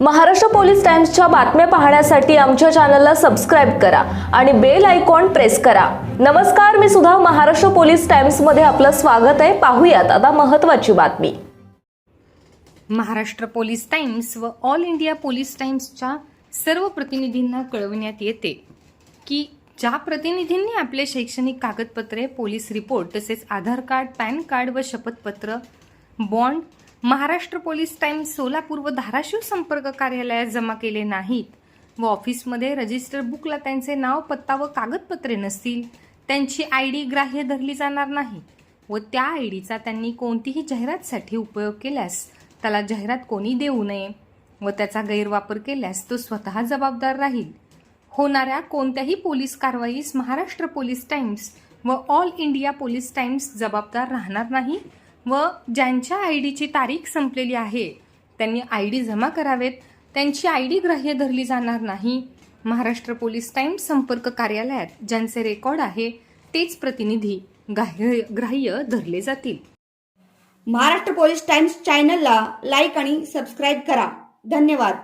Maharashtra police टाइम्सच्या बातम्या पाहण्यासाठी आमच्या चॅनलला सबस्क्राईब करा आणि बेल आयकॉन प्रेस करा. नमस्कार मी सुद्धा महाराष्ट्र पोलीस टाइम्समध्ये आपलं स्वागत आहे. पाहूयात आता महत्त्वाची बातमी. महाराष्ट्र पोलीस टाइम्स व ऑल इंडिया पोलीस टाइम्सच्या सर्व प्रतिनिधींना कळविण्यात येते की ज्या प्रतिनिधींनी आपले शैक्षणिक कागदपत्रे पोलीस रिपोर्ट तसेच आधार कार्ड पॅन कार्ड व शपथपत्र bond Maharashtra police times Solapur व धाराशिव संपर्क कार्यालयात जमा केले नाहीत. व ऑफिसमध्ये रजिस्टर बुकला त्यांचे नाव पत्ता व कागदपत्रे नसतील. त्यांची आय डी ग्राह्य धरली जाणार नाही व त्या आय डीचा त्यांनी कोणतीही जाहिरातसाठी उपयोग केल्यास त्याला जाहिरात कोणी देऊ नये व त्याचा गैरवापर केल्यास तो स्वतः जबाबदार राहील. होणाऱ्या कोणत्याही पोलीस कारवाईस महाराष्ट्र पोलीस टाइम्स व ऑल इंडिया पोलीस टाइम्स जबाबदार राहणार नाही. व ज्यांच्या आय डीची तारीख संपलेली आहे त्यांनी आय डी जमा करावेत. त्यांची आय डी ग्राह्य धरली जाणार नाही. महाराष्ट्र पोलीस टाईम्स संपर्क कार्यालयात ज्यांचे रेकॉर्ड आहे तेच प्रतिनिधी ग्राह्य ग्राह्य धरले जातील. महाराष्ट्र पोलीस टाइम्स चॅनलला लाईक आणि सबस्क्राईब करा. धन्यवाद.